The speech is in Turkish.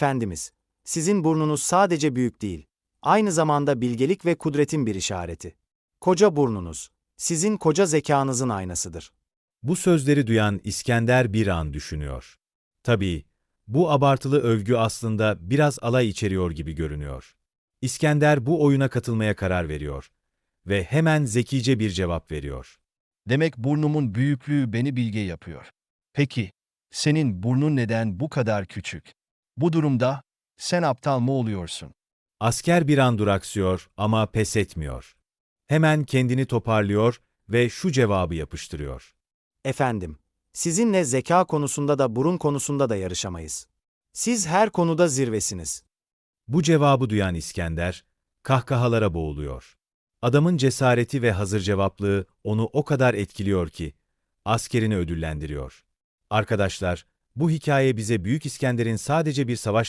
Efendimiz, sizin burnunuz sadece büyük değil, aynı zamanda bilgelik ve kudretin bir işareti. Koca burnunuz, sizin koca zekanızın aynasıdır. Bu sözleri duyan İskender bir an düşünüyor. Tabii, bu abartılı övgü aslında biraz alay içeriyor gibi görünüyor. İskender bu oyuna katılmaya karar veriyor ve hemen zekice bir cevap veriyor. Demek burnumun büyüklüğü beni bilge yapıyor. Peki, senin burnun neden bu kadar küçük? Bu durumda sen aptal mı oluyorsun? Asker bir an duraksıyor ama pes etmiyor. Hemen kendini toparlıyor ve şu cevabı yapıştırıyor. Efendim, sizinle zeka konusunda da burun konusunda da yarışamayız. Siz her konuda zirvesiniz. Bu cevabı duyan İskender, kahkahalara boğuluyor. Adamın cesareti ve hazır cevaplığı onu o kadar etkiliyor ki, askerini ödüllendiriyor. Arkadaşlar, bu hikaye bize Büyük İskender'in sadece bir savaş